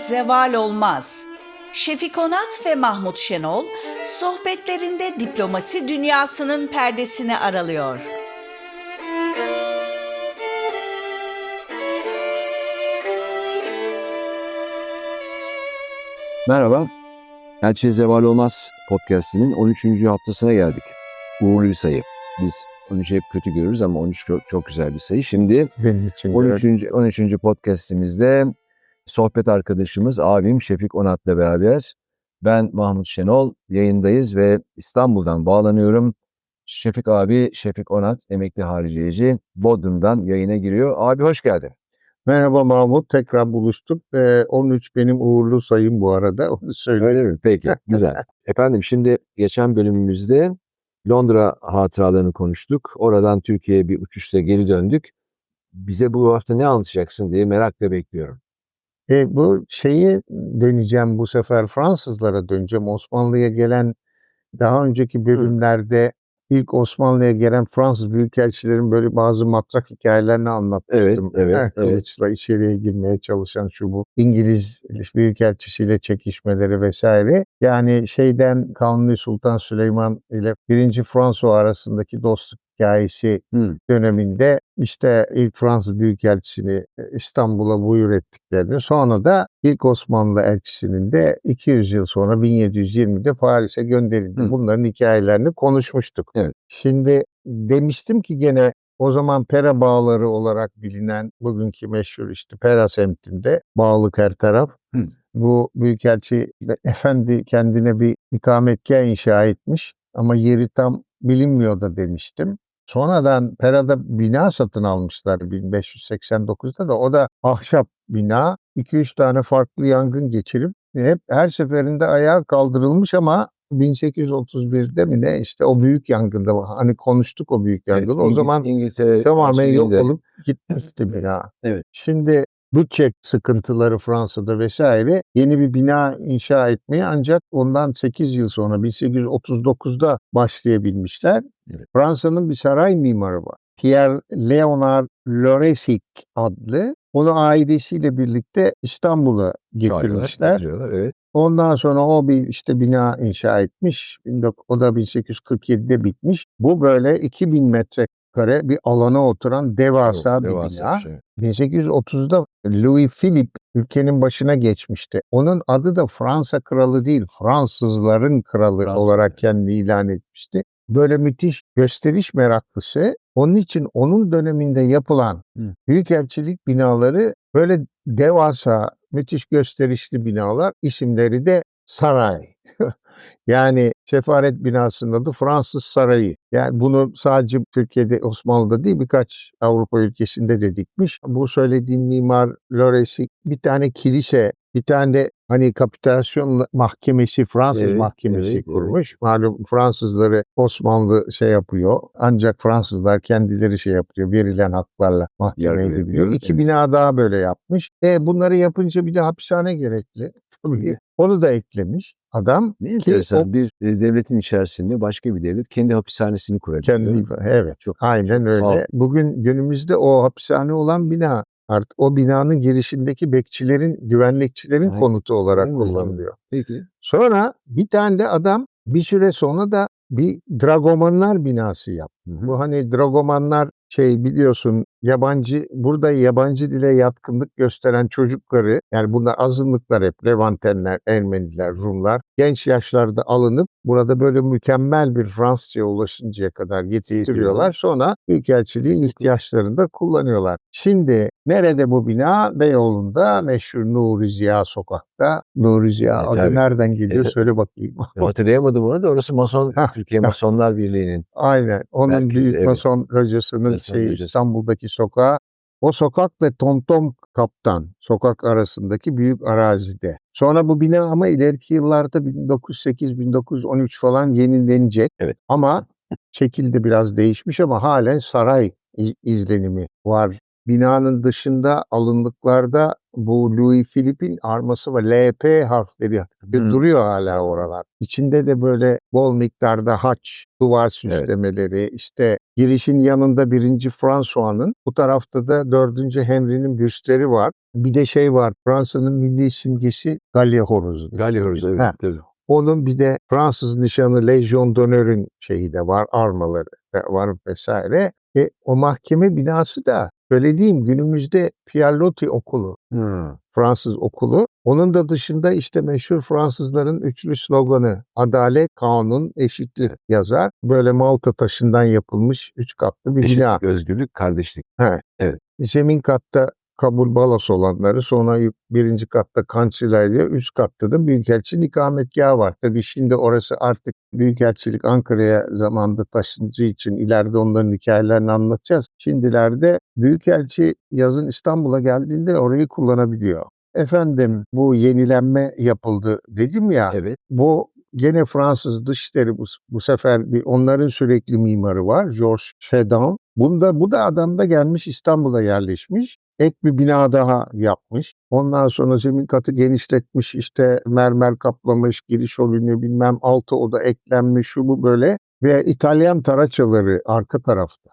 Zeval olmaz. Şefik Onat ve Mahmut Şenol sohbetlerinde diplomasi dünyasının perdesini aralıyor. Merhaba. Elçiye Zeval Olmaz podcastinin 13. haftasına geldik. Uğurlu bir sayı. Biz 13'ü hep kötü görürüz ama 13 çok, çok güzel bir sayı. Şimdi Benim için de 13. öyle. 13. podcastimizde sohbet arkadaşımız abim Şefik Onat'la beraber ben Mahmut Şenol yayındayız ve İstanbul'dan bağlanıyorum. Şefik abi, Şefik Onat, emekli hariciyeci Bodrum'dan yayına giriyor. Abi hoş geldin. Merhaba Mahmut, tekrar buluştuk. Ee, 13 benim uğurlu sayım bu arada, onu söyleyeyim. Öyle mi? Peki, güzel. Efendim şimdi geçen bölümümüzde Londra hatıralarını konuştuk. Oradan Türkiye'ye bir uçuşla geri döndük. Bize bu hafta ne anlatacaksın diye merakla bekliyorum. E, bu şeyi deneyeceğim bu sefer Fransızlara döneceğim. Osmanlı'ya gelen daha önceki bölümlerde ilk Osmanlı'ya gelen Fransız büyükelçilerin böyle bazı matrak hikayelerini anlatmıştım. Evet, evet, Her evet. kılıçla içeriye girmeye çalışan şu bu İngiliz büyükelçisiyle çekişmeleri vesaire. Yani şeyden Kanuni Sultan Süleyman ile 1. François arasındaki dostluk hikayesi Hı. döneminde işte ilk Fransız Büyükelçisini e, İstanbul'a buyur ettiklerini sonra da ilk Osmanlı elçisinin de 200 yıl sonra 1720'de Paris'e gönderildi. Hı. Bunların hikayelerini konuşmuştuk. Evet. Şimdi demiştim ki gene o zaman Pera bağları olarak bilinen bugünkü meşhur işte Pera semtinde bağlık her taraf. Hı. Bu büyükelçi efendi kendine bir ikametgah inşa etmiş ama yeri tam bilinmiyor da demiştim. Sonradan Pera'da bina satın almışlar 1589'da da o da ahşap bina. 2-3 tane farklı yangın geçirip hep her seferinde ayağa kaldırılmış ama 1831'de mi ne işte o büyük yangında hani konuştuk o büyük yangını. o İngil- zaman İngiltere tamamen yok olup gitmişti bina. Evet. Şimdi bütçe sıkıntıları Fransa'da vesaire yeni bir bina inşa etmeye ancak ondan 8 yıl sonra 1839'da başlayabilmişler. Evet. Fransa'nın bir saray mimarı var. Pierre Leonard Loresic adlı. Onu ailesiyle birlikte İstanbul'a getirmişler. Evet. Ondan sonra o bir işte bina inşa etmiş. 19 O da 1847'de bitmiş. Bu böyle 2000 metrekare bir alana oturan devasa Çok bir devasa bina. bir şey. 1830'da Louis Philippe ülkenin başına geçmişti. Onun adı da Fransa kralı değil, Fransızların kralı Fransız, olarak kendini ilan etmişti. Böyle müthiş gösteriş meraklısı. Onun için onun döneminde yapılan Hı. büyükelçilik binaları böyle devasa, müthiş gösterişli binalar. İsimleri de saray. Yani sefaret binasının adı Fransız Sarayı. Yani bunu sadece Türkiye'de, Osmanlı'da değil birkaç Avrupa ülkesinde de dikmiş. Bu söylediğim mimar Loresi bir tane kilise, bir tane hani kapitülasyon mahkemesi, Fransız Evet, mahkemesi evet, kurmuş. Malum Fransızları Osmanlı şey yapıyor. Ancak Fransızlar kendileri şey yapıyor. Verilen haklarla mahkemeye Yargılayabiliyor, gidiyor. İki evet. bina daha böyle yapmış. E bunları yapınca bir de hapishane gerekli. Tabii. Onu da eklemiş adam. Ne enteresan o- bir e, devletin içerisinde başka bir devlet kendi hapishanesini kurabiliyor. Kendi evet. Çok- Aynen öyle. Wow. Bugün günümüzde o hapishane olan bina artık o binanın girişindeki bekçilerin, güvenlikçilerin Aynen. konutu olarak Aynen. kullanılıyor. Peki. Sonra bir tane de adam bir süre sonra da bir dragomanlar binası yaptı. Hı hı. Bu hani dragomanlar şey biliyorsun yabancı burada yabancı dile yatkınlık gösteren çocukları yani bunlar azınlıklar hep Levantenler, Ermeniler, Rumlar genç yaşlarda alınıp burada böyle mükemmel bir Fransızca ulaşıncaya kadar getiriyorlar. Sonra büyükelçiliğin ihtiyaçlarını da kullanıyorlar. Şimdi nerede bu bina? Beyoğlu'nda meşhur Nuri Ziya sokakta. Nuri Ziya E, adı tabii. nereden geliyor E, söyle bakayım. Hatırlayamadım onu da orası Mason, Türkiye. Masonlar Birliği'nin. Aynen. Onun Merkezi, büyük evet. mason şeyi, locası. İstanbul'daki sokağı. O sokak ve Tomtom Kaptan sokak arasındaki büyük arazide. Sonra bu bina ama ileriki yıllarda 1908-1913 falan yenilenecek. Evet. Ama şekilde biraz değişmiş ama halen saray izlenimi var. Binanın dışında alınlıklarda bu Louis Philippe'in arması var. LP harfleri Hı. duruyor hala oralar. İçinde de böyle bol miktarda haç, duvar süslemeleri, işte girişin yanında birinci François'nın, bu tarafta da dördüncü Henry'nin büstleri var. Bir de şey var, Fransa'nın milli simgesi Galya horozu. Galyoruz evet. Ha. Onun bir de Fransız nişanı Legion d'Honor'un şeyi de var, armaları da var vesaire. Ve o mahkeme binası da söylediğim günümüzde Pierre Loti okulu, Hı. Fransız okulu. Onun da dışında işte meşhur Fransızların üçlü sloganı Adalet, Kanun, Eşitlik yazar. Böyle Malta taşından yapılmış üç katlı bir bina. Eşitlik, özgürlük, kardeşlik. Zemin katta kabul balas olanları, sonra birinci katta kançilerya, üst katta da Büyükelçinin ikametgahı var. Tabii şimdi orası artık Büyükelçilik Ankara'ya zamanda taşındığı için ileride onların hikayelerini anlatacağız. Şimdilerde Büyükelçi yazın İstanbul'a geldiğinde orayı kullanabiliyor. Efendim bu yenilenme yapıldı dedim ya. Evet. Bu gene Fransız dışişleri bu, bu sefer bir onların sürekli mimarı var. Georges Fedon. Bunda bu da adam da gelmiş İstanbul'a yerleşmiş. Ek bir bina daha yapmış. Ondan sonra zemin katı genişletmiş. işte mermer kaplamış, giriş holünü bilmem altı oda eklenmiş şu bu böyle. Ve İtalyan taraçaları arka tarafta.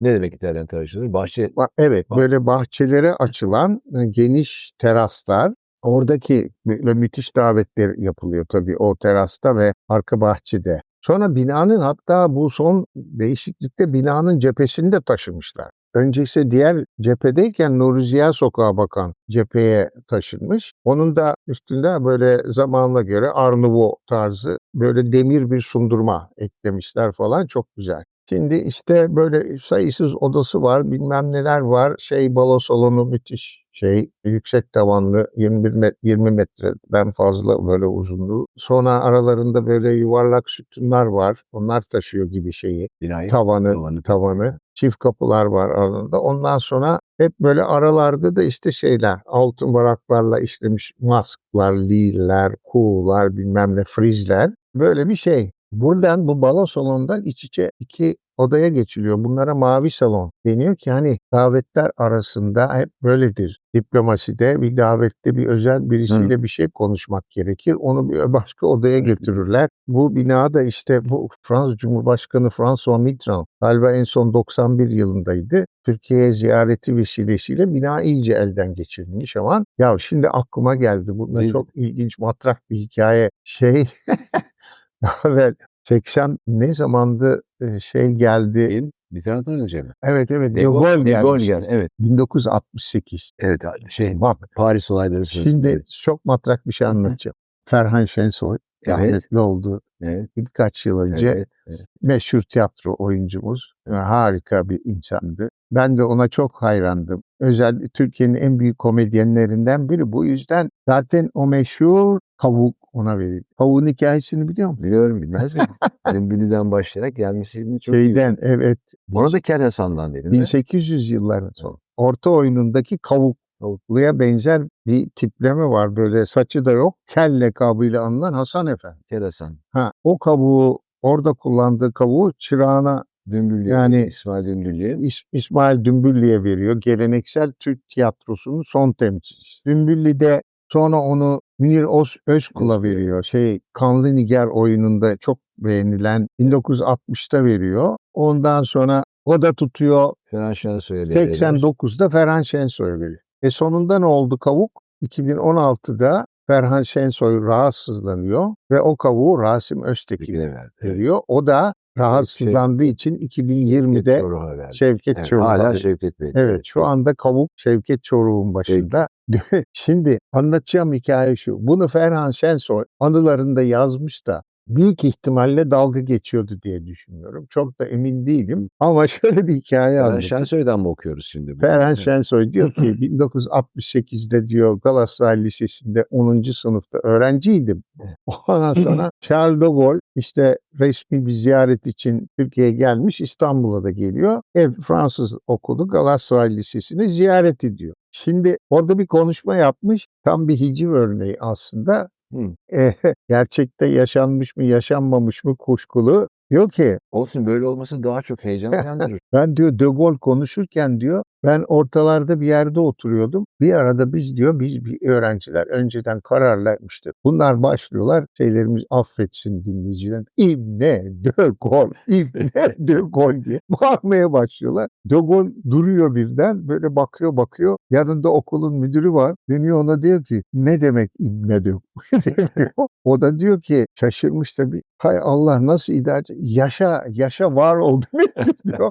Ne demek İtalyan tarihçileri? Bahçe Ba- Evet, Bak. böyle bahçelere açılan e, geniş teraslar. Oradaki müthiş davetler yapılıyor tabii o terasta ve arka bahçede. Sonra binanın hatta bu son değişiklikte binanın cephesini de taşımışlar. Öncesi diğer cephedeyken Nuri Ziya Sokağa bakan cepheye taşınmış. Onun da üstünde böyle zamanla göre Nouveau tarzı böyle demir bir sundurma eklemişler falan çok güzel. Şimdi işte böyle sayısız odası var, bilmem neler var. Şey balo salonu müthiş şey yüksek tavanlı 21 met 20 metreden fazla böyle uzunluğu. Sonra aralarında böyle yuvarlak sütunlar var. Onlar taşıyor gibi şeyi. binayı. Tavanı, Tavanı. tavanı. Çift kapılar var aralarında. Ondan sonra hep böyle aralarda da işte şeyler altın varaklarla işlemiş masklar, liller, kuğular, bilmem ne frizler. Böyle bir şey. Buradan bu balo salonundan iç içe iki odaya geçiliyor. Bunlara mavi salon deniyor ki hani davetler arasında hep böyledir. Diplomaside bir davette bir özel birisiyle bir şey konuşmak gerekir. Onu bir başka odaya götürürler. Bu bina da işte bu Fransız Cumhurbaşkanı François Mitterrand galiba en son 91 yılındaydı. Türkiye'ye ziyareti vesilesiyle bina iyice elden geçirilmiş ama ya şimdi aklıma geldi. Bunda çok ilginç matrak bir hikaye. Şey Evet 80 ne zamandı şey geldi. Bir taraftan önce mi? Evet evet. De Gaulle De Gaulle geldi. Evet. 1968. Evet. Şey, Bak Paris olayları sırasında. şimdi evet. çok matrak bir şey anlatacağım. Ferhan Şensoy Evet. rahmetli oldu Evet. birkaç yıl önce. Evet. evet. Meşhur tiyatro oyuncumuz. Harika bir insandı. Ben de ona çok hayrandım. Özellikle Türkiye'nin en büyük komedyenlerinden biri. Bu yüzden zaten o meşhur kavuk ona verildi. Kavuğun hikayesini biliyor musun? Biliyorum bilmez miyim? Benim Bülü'den başlayarak gelmesini çok iyi. Şeyden evet. Ona da Kel Hasan'dan dedin. mi? 1800 yılların sonu. Orta oyunundaki kavuk. Kavukluya benzer bir tipleme var. Böyle saçı da yok. Kel lakabıyla anılan Hasan Efendi. Kel Hasan. Ha, o kavuğu orada kullandığı kavuğu çırağına Dümbüllü. Yani- İsmail Dümbüllü. İs- İsmail Dümbüllü'ye veriyor. Geleneksel Türk tiyatrosunun son temsilcisi. Dümbüllü de sonra onu Münir Öz, Özkul'a veriyor. Şey Kanlı Nigar oyununda çok beğenilen 1960'ta veriyor. Ondan sonra o da tutuyor Ferhan Şensoy'a veriyor. 89'da Ferhan Şensoy veriyor. E sonunda ne oldu kavuk? 2016'da Ferhan Şensoy rahatsızlanıyor ve o kavuğu Rasim Öztekin Fikre verdi. Evet. veriyor. O da rahatsızlandığı için 2020'de Çoruh'a verdi. Şevket Çoruh'a hala. Şevket Bey. Evet şu anda kavuk Şevket Çoruh'un başında. Şimdi anlatacağım hikaye şu. Bunu Ferhan Şensoy anılarında yazmış da büyük ihtimalle dalga geçiyordu diye düşünüyorum. Çok da emin değilim ama şöyle bir hikaye Ferhan anlatayım. Şensoy'dan mı okuyoruz şimdi? Ferhan Evet. Şensoy diyor ki 1968'de diyor Galatasaray Lisesi'nde 10. sınıfta öğrenciydim. Ondan sonra Charles de Gaulle işte resmi bir ziyaret için Türkiye'ye gelmiş İstanbul'a da geliyor. Ev Fransız okulu Galatasaray Lisesi'ni ziyaret ediyor. Şimdi orada bir konuşma yapmış. Tam bir hiciv örneği aslında. Hı. Eh, gerçekte yaşanmış mı yaşanmamış mı kuşkulu. Diyor ki Olsun böyle olması daha çok heyecan uyandırır. ben diyor De Gaulle konuşurken diyor Ben ortalarda bir yerde oturuyordum. Bir arada biz diyor biz bir öğrenciler önceden kararlaşmıştı. Bunlar başlıyorlar şeylerimiz affetsin dinleyiciler. İbne de gol, İbne de gol diye bağırmaya başlıyorlar. De Gaulle duruyor birden böyle bakıyor bakıyor. Yanında okulun müdürü var. Dönüyor ona diyor ki ne demek İbne de Gaulle?" diyor. O da diyor ki şaşırmış tabii. Hay Allah nasıl idare Yaşa, yaşa var ol demek diyor.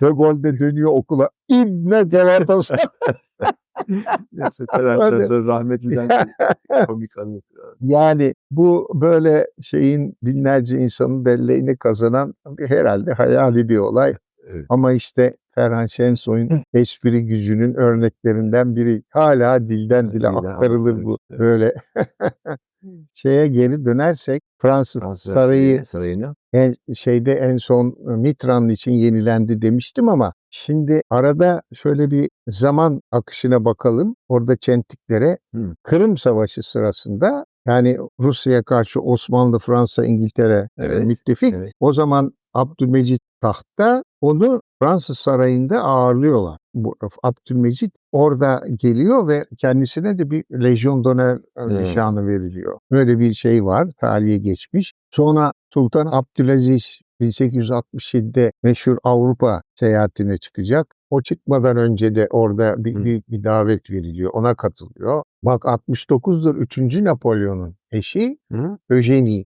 De Gaulle dönüyor okula. İbne Galatasaray. Neyse sonra rahmetliden komik anlatıyor. Yani bu böyle şeyin binlerce insanın belleğini kazanan herhalde hayali bir olay. Evet. Ama işte Ferhan Şensoy'un espri gücünün örneklerinden biri. Hala dilden dile aktarılır bu. Böyle şeye geri dönersek Fransız Fransız sarayı sarayını en, şeyde en son Mitterrand için yenilendi demiştim ama şimdi arada şöyle bir zaman akışına bakalım. Orada çentiklere Hı. Kırım Savaşı sırasında yani Rusya'ya karşı Osmanlı, Fransa, İngiltere Evet, müttefik. evet. O zaman Abdülmecit tahtta onu Fransız sarayında ağırlıyorlar. Bu Abdülmecit orada geliyor ve kendisine de bir Lejyon d'Honneur e, nişanı veriliyor. Böyle bir şey var, tarihe geçmiş. Sonra Sultan Abdülaziz 1867'de meşhur Avrupa seyahatine çıkacak. O çıkmadan önce de orada bir, büyük bir davet veriliyor. Ona katılıyor. Bak 69'dur 3. Napolyon'un eşi Hı? Eugenie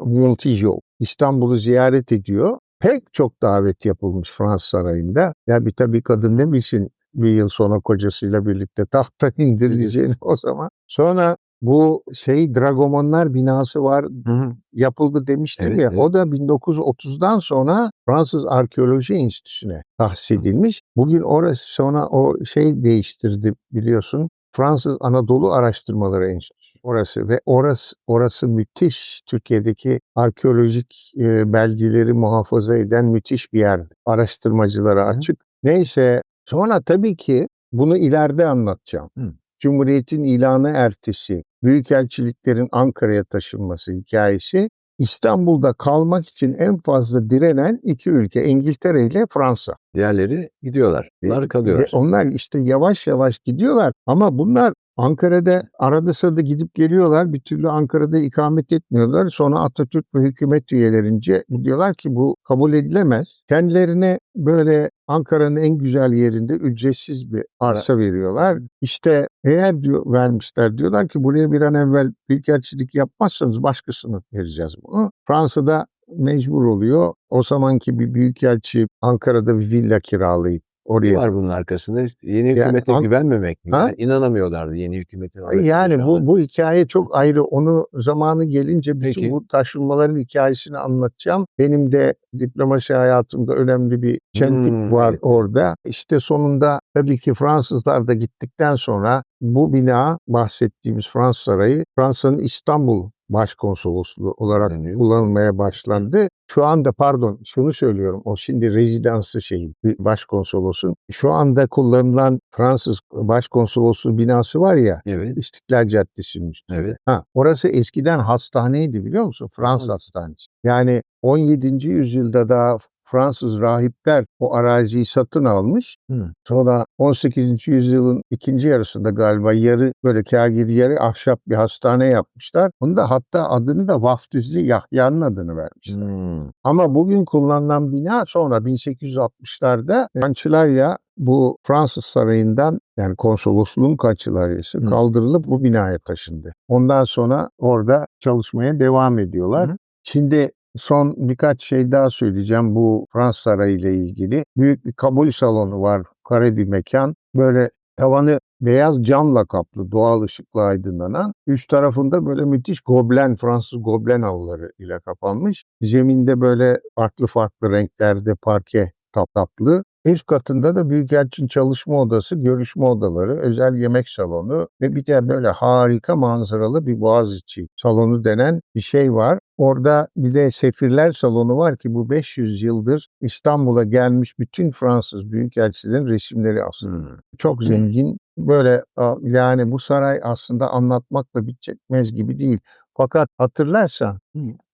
Montijo İstanbul'u ziyaret ediyor. Pek çok davet yapılmış Fransız sarayında. Ya bir tabii kadın ne bilsin bir yıl sonra kocasıyla birlikte tahta indirileceğini o zaman. Sonra bu şey Dragomanlar binası var Hı. yapıldı demiştim Evet, ya. evet. O da 1930'dan sonra Fransız Arkeoloji Enstitüsü'ne tahsis edilmiş. Bugün orası sonra o şey değiştirdi biliyorsun. Fransız Anadolu Araştırmaları Enstitüsü orası ve orası orası müthiş Türkiye'deki arkeolojik e, belgeleri muhafaza eden müthiş bir yer. Araştırmacılara açık. Neyse sonra tabii ki bunu ileride anlatacağım. Hı. Cumhuriyet'in ilanı ertesi büyükelçiliklerin Ankara'ya taşınması hikayesi İstanbul'da kalmak için en fazla direnen iki ülke İngiltere ile Fransa. Diğerleri gidiyorlar. Bunlar kalıyorlar. Ve onlar işte yavaş yavaş gidiyorlar ama bunlar Ankara'da arada sırada gidip geliyorlar. Bir türlü Ankara'da ikamet etmiyorlar. Sonra Atatürk ve hükümet üyelerince diyorlar ki bu kabul edilemez. Kendilerine böyle Ankara'nın en güzel yerinde ücretsiz bir arsa veriyorlar. İşte eğer diyor, vermişler diyorlar ki buraya bir an evvel büyükelçilik yapmazsanız başkasına vereceğiz bunu. Fransa'da mecbur oluyor. O zamanki bir büyükelçi Ankara'da bir villa kiralayıp oraya var bunun arkasında? Yeni Yani hükümete An- güvenmemek mi? Ha? Yani inanamıyorlardı yeni hükümetin. Yani bu bu hikaye çok ayrı. Onu zamanı gelince bütün Peki. bu taşınmaların hikayesini anlatacağım. Benim de diplomasi hayatımda önemli bir çentik Hmm, var evet. orada. İşte sonunda tabii ki Fransızlar da gittikten sonra bu bina bahsettiğimiz Fransız Sarayı Fransa'nın İstanbul Başkonsolosluğu olarak Deniyor. kullanılmaya başlandı. Şu anda pardon şunu söylüyorum. O şimdi rezidansı şeyin bir başkonsolosun. Şu anda kullanılan Fransız başkonsolosluğu binası var ya Evet. İstiklal Caddesi'nin. Evet. Ha, orası eskiden hastaneydi biliyor musun? Fransız Evet. hastanesi. Yani 17. yüzyılda daha Fransız rahipler o araziyi satın almış. Hı. Sonra 18. yüzyılın ikinci yarısında galiba yarı böyle kâgir yarı ahşap bir hastane yapmışlar. Onu da hatta adını da Vaftizli Yahya'nın adını vermişler. Hmm. Ama bugün kullanılan bina sonra 1860'larda Kançılarya bu Fransız sarayından yani konsolosluğun kançılaryası Hı. kaldırılıp bu binaya taşındı. Ondan sonra orada çalışmaya devam ediyorlar. Hı. Şimdi son birkaç şey daha söyleyeceğim bu Fransız Sarayı ile ilgili. Büyük bir kabul salonu var, kare bir mekan. Böyle tavanı beyaz camla kaplı, doğal ışıkla aydınlanan. Üst tarafında böyle müthiş goblen, Fransız goblen avları ile kapanmış. Zeminde böyle farklı farklı renklerde parke taptaplı. Üst katında da Büyükelçin çalışma odası, görüşme odaları, özel yemek salonu ve bir de böyle harika manzaralı bir Boğaziçi salonu denen bir şey var. Orada bir de sefirler salonu var ki bu 500 yıldır İstanbul'a gelmiş bütün Fransız büyükelçilerin resimleri aslında. Hmm. Çok zengin. Böyle yani bu saray aslında anlatmakla bitmez gibi değil. Fakat hatırlarsan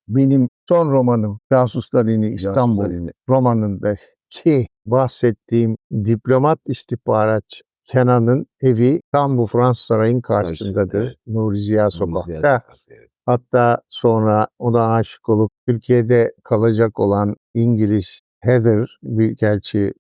benim son romanım Casuslar İni İstanbul romanında ki bahsettiğim diplomat istihbaratçı Kenan'ın evi tam bu Fransız Sarayı'nın karşısındadır. evet. Nuri Ziya Ziya Sokak'ta. Evet. Hatta sonra ona aşık olup Türkiye'de kalacak olan İngiliz Heather Büyükelçi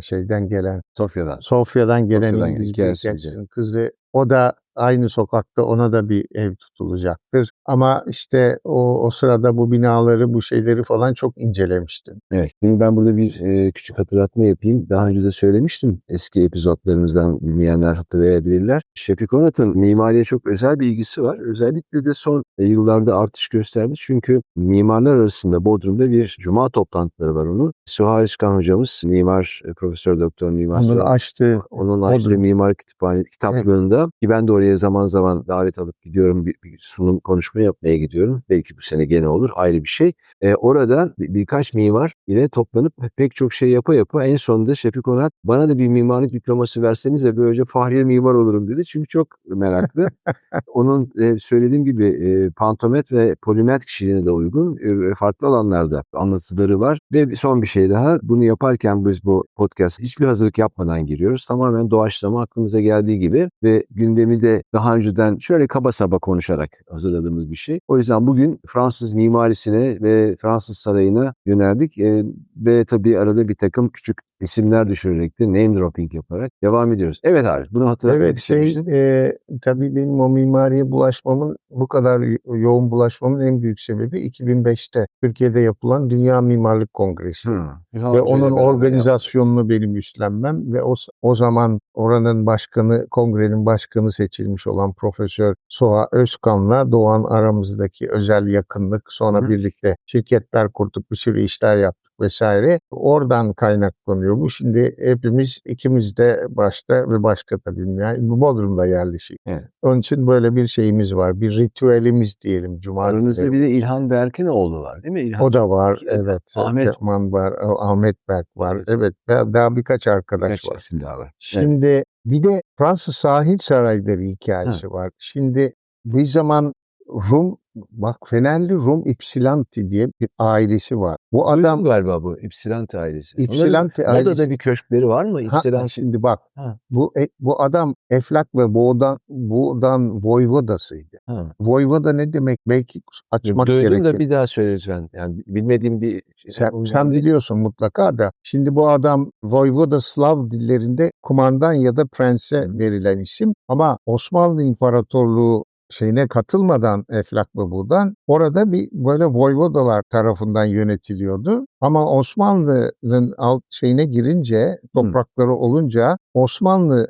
şeyden gelen Sofya'dan. Sofya'dan gelen Sofya'dan İngiliz Büyükelçinin kızı o da aynı sokakta ona da bir ev tutulacaktır. Ama işte o, o sırada bu binaları, bu şeyleri falan çok incelemiştim. Evet. Şimdi ben burada bir e, küçük hatırlatma yapayım. Daha önce de söylemiştim. Eski epizotlarımızdan bilmeyenler hatırlayabilirler. Şefik Onat'ın mimariye çok özel bir ilgisi var. Özellikle de son e, yıllarda artış gösterdi. Çünkü mimarlar arasında Bodrum'da bir cuma toplantıları var onun. Suha Özkan hocamız, mimar, e, profesör doktor mimar. Onları Suha- açtı. Onun açtığı Bodrum. mimar kütüphane kitaplığında ki ben de oraya zaman zaman davet alıp gidiyorum bir, bir sunum konuşma yapmaya gidiyorum. Belki bu sene gene olur ayrı bir şey. Ee, orada bir- birkaç mimar ile toplanıp pek çok şey yapa yapa en sonunda Şefik Onat bana da bir mimarlık diploması verseniz de böylece Fahriye mimar olurum dedi. Çünkü çok meraklı. Onun e, söylediğim gibi e, pantomet ve polimet kişiliğine de uygun e, farklı alanlarda anlatıları var. Ve son bir şey daha bunu yaparken biz bu podcast hiçbir hazırlık yapmadan giriyoruz. Tamamen doğaçlama aklımıza geldiği gibi ve gündemi de daha önceden şöyle kaba saba konuşarak hazırladığımız bir şey. O yüzden bugün Fransız mimarisine ve Fransız sarayına yöneldik E, ve tabii arada bir takım küçük isimler düşürerek de name dropping yaparak devam ediyoruz. Evet abi bunu hatırlatmak Evet şey e, tabii benim o mimariye bulaşmamın bu kadar yo- yoğun bulaşmamın en büyük sebebi 2005'te Türkiye'de yapılan Dünya Mimarlık Kongresi. Hı. Ve onun organizasyonunu benim üstlenmem ve o, o zaman oranın başkanı, kongrenin başkanı seçilmiş olan Profesör Soğa Özkan'la Doğan aramızdaki özel yakınlık, sonra Hı. birlikte şirketler kurduk, bir sürü işler yaptık vesaire. Oradan kaynaklanıyor bu. Şimdi hepimiz ikimiz de başta ve başka tabii yani Bodrum'da yerleşik. Evet. Onun için böyle bir şeyimiz var. Bir ritüelimiz diyelim. Cuma Aranızda bir de İlhan Berkinoğlu var değil mi? İlhan O da var. Evet. Evet. Ahmet- Teoman var. Ahmet Berk var. Evet. Evet. Daha, daha birkaç arkadaş Birkaç var. isim daha var. Evet. Şimdi bir de Fransız sahil sarayları hikayesi var. Şimdi bir zaman Rum bak Fenerli Rum Ypsilanti diye bir ailesi var. Bu Duydum adam galiba bu Ypsilanti ailesi. Ypsilanti ailesi. da bir köşkleri var mı? Ha, Ypsilanti. şimdi bak Ha. bu e- bu adam Eflak ve Boğdan Boğdan Voyvodasıydı. Ha. Voyvoda ne demek? Belki açmak Duydum gerekir. da bir daha söyle lütfen. Yani bilmediğim bir şey. Sen, sen biliyorsun mutlaka da. Şimdi bu adam Voyvoda Slav dillerinde kumandan ya da prense verilen isim. Ama Osmanlı İmparatorluğu şeyine katılmadan Eflak ve Buğdan orada bir böyle voyvodalar tarafından yönetiliyordu. Ama Osmanlı'nın alt şeyine girince toprakları olunca Osmanlı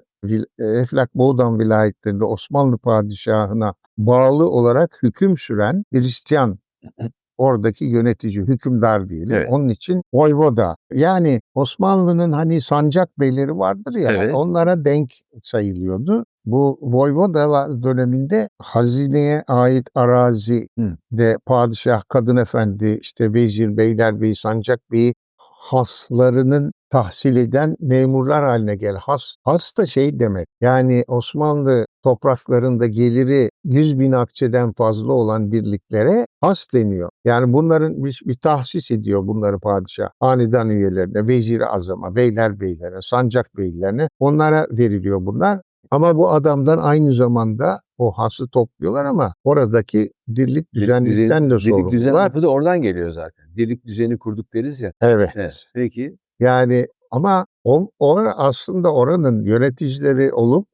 e, Eflak Boğdan vilayetlerinde Osmanlı padişahına bağlı olarak hüküm süren Hristiyan oradaki yönetici, hükümdar diyelim. Evet. Onun için voyvoda. Yani Osmanlı'nın hani sancak beyleri vardır ya Evet. onlara denk sayılıyordu. Bu voyvoda döneminde hazineye ait arazi de padişah, kadın efendi, işte vezir, beylerbeyi, sancak beyi haslarının tahsil eden memurlar haline gel. Has, has da şey demek. Yani Osmanlı topraklarında geliri 100 bin akçeden fazla olan birliklere has deniyor. Yani bunların bir, bir tahsis ediyor bunları padişah. Hanedan üyelerine, vezir-i azama, beyler beylere, sancak beylerine onlara veriliyor bunlar. Ama bu adamdan aynı zamanda o hası topluyorlar ama oradaki dirlik düzenlikten de Dirlik düzen sorumlular. lafı da oradan geliyor zaten. Dirlik düzeni kurduk deriz ya. Evet. Evet. Peki. Yani ama o, o aslında oranın yöneticileri olup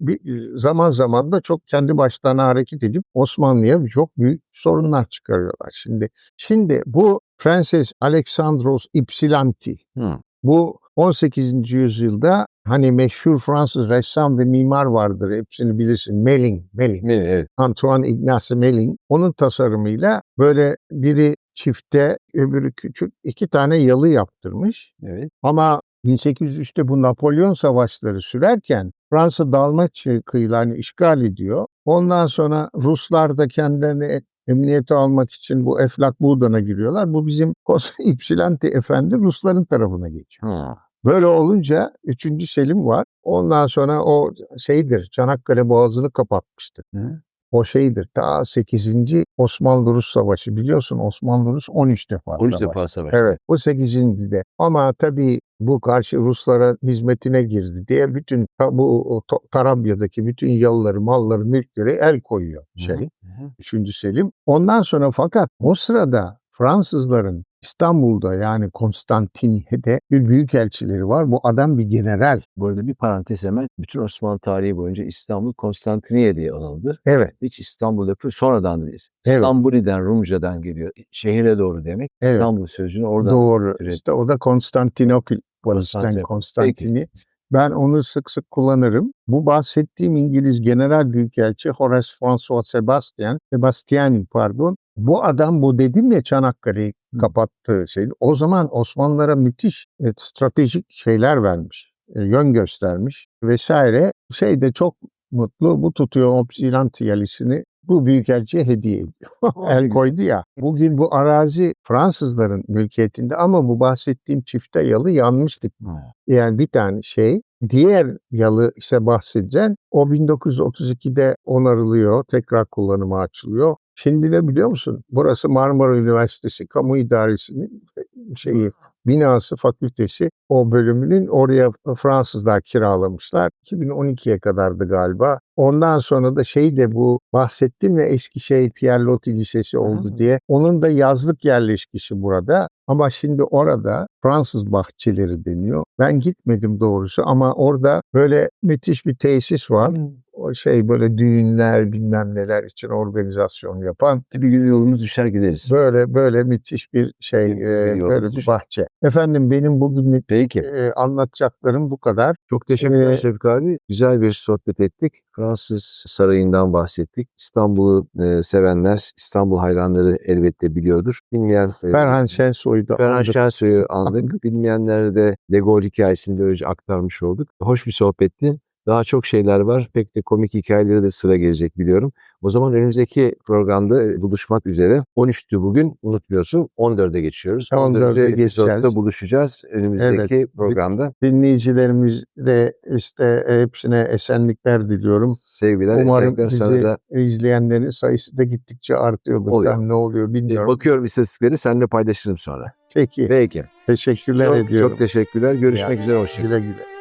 bir zaman zaman da çok kendi başlarına hareket edip Osmanlı'ya çok büyük sorunlar çıkarıyorlar. Şimdi şimdi bu Prenses Alexandros Ypsilanti Hı. Bu 18. yüzyılda hani meşhur Fransız ressam ve mimar vardır. Hepsini bilirsin. Melling, Melling. Evet. evet. Antoine Ignace Melling. Onun tasarımıyla böyle biri çifte öbürü küçük iki tane yalı yaptırmış. evet. Ama 1803'te bu Napolyon savaşları sürerken Fransa Dalmaçya kıyılarını işgal ediyor. Ondan sonra Ruslar da kendilerini emniyete almak için bu Eflak Buğdan'a giriyorlar. Bu bizim Kosa Efendi Rusların tarafına geçiyor. Hı. Böyle olunca 3. Selim var. Ondan sonra o şeydir Çanakkale Boğazı'nı kapatmıştır. Hı. O şeydir. Ta 8. Osmanlı-Rus Savaşı biliyorsun Osmanlı-Rus 13 defa 13 savaş. defa savaş. Evet. Bu 8. de. Ama tabii bu karşı Ruslara hizmetine girdi diye bütün bu o Tarabya'daki bütün yalıları, malları, mülkleri el koyuyor şey. Hı hı. 3. Selim. Ondan sonra fakat o sırada Fransızların İstanbul'da yani Konstantiniyye'de bir büyükelçileri var. Bu adam bir general. Bu arada bir parantez hemen. Bütün Osmanlı tarihi boyunca İstanbul Konstantiniye diye anıldı. Evet. Hiç İstanbul lafı sonradan değil. Evet. İstanbuli'den Rumca'dan geliyor. Şehire doğru demek. Evet. İstanbul sözcüğünü oradan Doğru. türedi. İşte o da Konstantinopol. Konstantinopol. Konstantini. Ben onu sık sık kullanırım. Bu bahsettiğim İngiliz General Büyükelçi Horace François Sebastian, Sebastiani pardon. Bu adam bu dedim ya Çanakkale'yi kapattığı şey. O zaman Osmanlılara müthiş e, stratejik şeyler vermiş. e, yön göstermiş vesaire. Şey de çok mutlu. Bu tutuyor Obsidian tiyalisini bu büyükelçiye hediye ediyor. El koydu ya. Bugün bu arazi Fransızların mülkiyetinde ama bu bahsettiğim çifte yalı yanmıştık. Yani bir tane şey. Diğer yalı ise bahsedeceğim. O 1932'de onarılıyor. Tekrar kullanıma açılıyor. Şimdi ne biliyor musun? Burası Marmara Üniversitesi Kamu İdaresi'nin şeyi binası, fakültesi o bölümünün oraya Fransızlar kiralamışlar. 2012'ye kadardı galiba. Ondan sonra da şey de bu bahsettim ya Eskişehir Pierre Loti Lisesi oldu Hı. diye. Onun da yazlık yerleşkisi burada. Ama şimdi orada Fransız bahçeleri deniyor. Ben gitmedim doğrusu ama orada böyle müthiş bir tesis var. O şey böyle düğünler bilmem neler için organizasyon yapan Bir gün yolumuz düşer gideriz. böyle böyle müthiş bir şey Bir- e, bir böyle bir bahçe. Efendim benim bugün Peki. e, anlatacaklarım bu kadar. Çok teşekkürler Ee, Şefik abi. Güzel bir sohbet ettik. Fransız sarayından bahsettik. İstanbul'u e, sevenler, İstanbul hayranları elbette biliyordur. Bilmeyen e, Ferhan Şensoy'u da Ferhan andık. Şensoy'u andık. Bilmeyenlere de De Gaulle hikayesini de öyle aktarmış olduk. Hoş bir sohbetti. Daha çok şeyler var. Pek de komik hikayeleri de sıra gelecek biliyorum. O zaman önümüzdeki programda e, buluşmak üzere. 13'tü bugün unutmuyorsun. 14'e geçiyoruz. 14'e 14'e geçeceğiz. episodda buluşacağız önümüzdeki programda. Dinleyicilerimiz de işte hepsine esenlikler diliyorum. Sevgiler, Umarım sevgiler sana da. izleyenlerin sayısı da gittikçe artıyordur. Oluyor. Ben ne oluyor bilmiyorum. Bakıyorum istatistikleri seninle paylaşırım sonra. Peki. Peki. Teşekkürler Çok, ediyorum. çok teşekkürler. Görüşmek Ya, üzere. Hoşçakalın. Güle güle.